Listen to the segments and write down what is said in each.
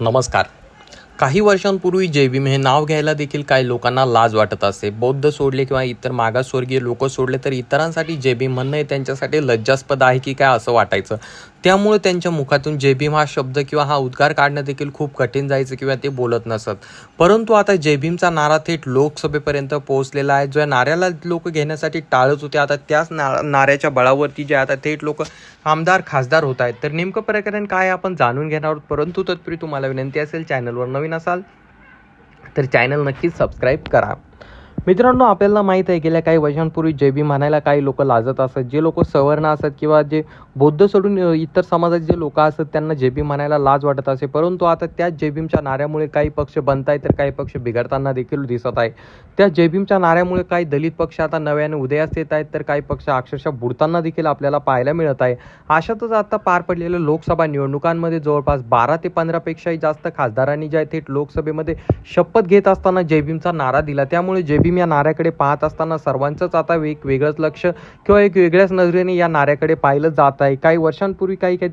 नमस्कार काही वर्षांपूर्वी जय भीम हे नाव घ्यायला देखील काही लोकांना लाज वाटत असते बौद्ध सोडले किंवा इतर मागासवर्गीय लोक सोडले तर इतरांसाठी जय म्हणणं हे त्यांच्यासाठी लज्जास्पद आहे की काय असं वाटायचं? त्यामुळे त्यांच्या मुखातून जय भीम हा शब्द किंवा हा उद्गार काढणं देखील खूप कठीण जायचं किंवा ते बोलत नसत. परंतु आता जय भीमचा नारा थेट लोकसभेपर्यंत पोहोचलेला आहे. जो या नाऱ्याला लोक घेण्यासाठी टाळत होते आता त्याच ना नाऱ्याच्या बळावरती जे आता थेट लोक आमदार खासदार होत आहेत. तर नेमकं प्रकरण काय आपण जाणून घेणार आहोत. परंतु तत्पूर्वी तुम्हाला विनंती असेल चॅनलवर नवीन असाल तर चॅनल नक्कीच सबस्क्राईब करा. मित्रांनो आपल्याला माहीत आहे गेल्या काही वर्षांपूर्वी जय भीम म्हणायला काही लोक लाजत असत जे लोक सवर्ण असत किंवा जे बौद्ध सोडून इतर समाजाचे जे लोक असतात त्यांना जय भीम म्हणायला लाज वाटत असे. परंतु आता त्याच जय भीमच्या नाऱ्यामुळे काही पक्ष बनत आहेत तर काही पक्ष बिघडताना देखील दिसत आहे. त्या जय भीमच्या नाऱ्यामुळे काही दलित पक्ष आता नव्याने उदयास येत आहेत तर काही पक्ष अक्षरशः बुडताना देखील आपल्याला पाहायला मिळत आहे. अशातच आता पार पडलेल्या लोकसभा निवडणुकांमध्ये जवळपास बारा ते पंधरापेक्षाही जास्त खासदारांनी जे आहे थेट लोकसभेमध्ये शपथ घेत असताना जय भीमचा नारा दिला. त्यामुळे जय भीम या नाऱ्याकडे पाहत असताना सर्वांचंच आता एक वेगळंच लक्ष किंवा एक वेगळ्याच नजरेने या नाऱ्याकडे पाहिलं जात आहे. काही वर्षांपूर्वी काही काही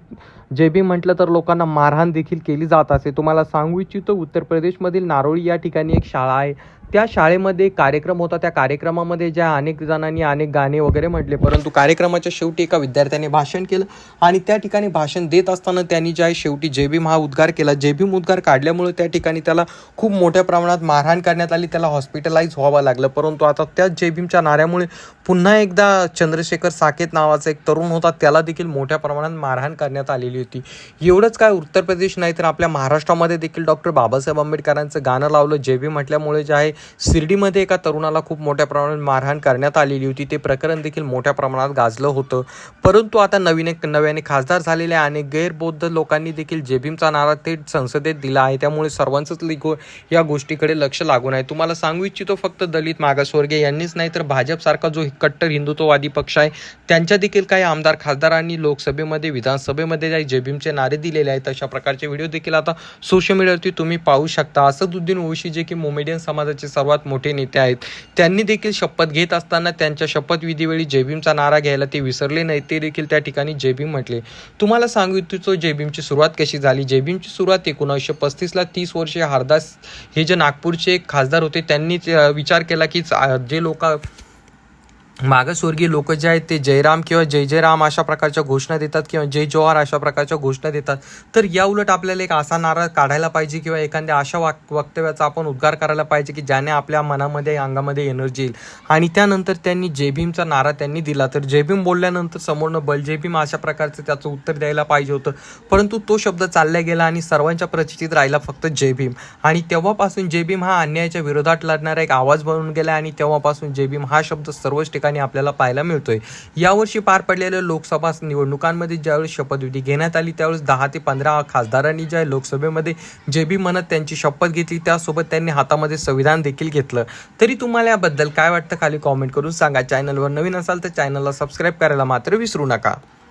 जे बी म्हटलं तर लोकांना मारहाण देखील केली जात असे. तुम्हाला सांगू इच्छितो उत्तर प्रदेशमधील नारोळी या ठिकाणी एक शाळा आहे. त्या शाळेमध्ये कार्यक्रम होता. त्या कार्यक्रमामध्ये ज्या अनेक जणांनी अनेक गाणे वगैरे म्हटले परंतु कार्यक्रमाच्या शेवटी एका विद्यार्थ्याने भाषण केलं आणि त्या ठिकाणी भाषण देत असताना त्यांनी ज्या शेवटी जे भीम हा उद्गार केला जे भीम उद्गार काढल्यामुळे त्या ठिकाणी त्याला खूप मोठ्या प्रमाणात मारहाण करण्यात आली. त्याला हॉस्पिटलाइज व्हावं लागलं. परंतु आता त्याच जे भीमच्या नाऱ्यामुळे पुन्हा एकदा चंद्रशेखर साकेत नावाचा एक तरुण होता. त्याला देखील मोठ्या प्रमाणात मारहाण करण्यात आलेली होती. एवढंच काय उत्तर प्रदेश नाही तर आपल्या महाराष्ट्रामध्ये देखील डॉक्टर बाबासाहेब आंबेडकरांचं गाणं लावलं. जे भीम म्हटल्यामुळे जे आहे शिर्डीमध्ये एका तरुणाला खूप मोठ्या प्रमाणात मारहाण करण्यात आलेली होती. ते प्रकरण देखील मोठ्या प्रमाणात गाजलं होतं. परंतु आता नवीन एक नव्याने खासदार झालेल्या अनेक गैरबौद्ध लोकांनी देखील जेबीमचा नारा थेट संसदेत दिला आहे. त्यामुळे सर्वांचंच लिगो या गोष्टीकडे लक्ष लागून आहे. तुम्हाला सांगू इच्छितो फक्त दलित मागासवर्गीय यांनीच नाही तर भाजपसारखा जो कट्टर हिंदुत्ववादी पक्ष आहे त्यांच्या देखील काही आमदार खासदारांनी लोकसभेमध्ये विधानसभेमध्ये काही जेबीमचे नारे दिलेले आहेत. अशा प्रकारचे व्हिडिओ देखील आता सोशल मीडियावरती तुम्ही पाहू शकता. असदुद्दीन ओशी जे की मोमेडियन समाजाचे सर्वात मोठे नेते आहेत. त्यांनी देखील शपथ घेत असताना त्यांच्या शपथविधीवेळी जय भीमचा नारा घ्यायला ते विसरले नाही. ते देखील त्या ठिकाणी जेबीम भीम म्हटले. तुम्हाला सांगू इच्छितो जय भीमची सुरुवात कशी झाली? जेबीमची भीमची सुरुवात एकोणीसशे पस्तीसला तीस वर्षीय हरदास हे जे नागपूरचे एक खासदार होते त्यांनी विचार केला की जे लोक मागासवर्गीय लोक जे आहेत ते जयराम किंवा जय जयराम अशा प्रकारच्या घोषणा देतात किंवा जय जोहार अशा प्रकारच्या घोषणा देतात. तर या उलट आपल्याला एक असा नारा काढायला पाहिजे किंवा एखाद्या अशा वाक वक्तव्याचा आपण उद्गार करायला पाहिजे की ज्याने आपल्या मनामध्ये अंगामध्ये एनर्जी येईल. आणि त्यानंतर त्यांनी जय भीमचा नारा त्यांनी दिला. तर जय भीम बोलल्यानंतर समोरनं बल जय भीम अशा प्रकारचं त्याचं उत्तर द्यायला पाहिजे होतं. परंतु तो शब्द चालला गेला आणि सर्वांच्या प्रचितीत राहिला फक्त जय भीम आणि तेव्हापासून जय भीम हा अन्यायाच्या विरोधात लढणारा एक आवाज बनून गेला आणि तेव्हापासून जय भीम हा शब्द सर्वच ठिकाणी आपल्याला पाहायला मिळतोय. यावर्षी पार पडलेल्या लोकसभा निवडणुकांमध्ये ज्यावेळेस शपथविधी घेण्यात आली त्यावेळेस दहा ते पंधरा खासदारांनी ज्या लोकसभेमध्ये जे बी म्हणत त्यांची शपथ घेतली त्यासोबत त्यांनी हातामध्ये संविधान देखील घेतलं. तरी तुम्हाला याबद्दल काय वाटतं? खाली कॉमेंट करून सांगा. चॅनलवर नवीन असाल तर चॅनलला सबस्क्राईब करायला मात्र विसरू नका.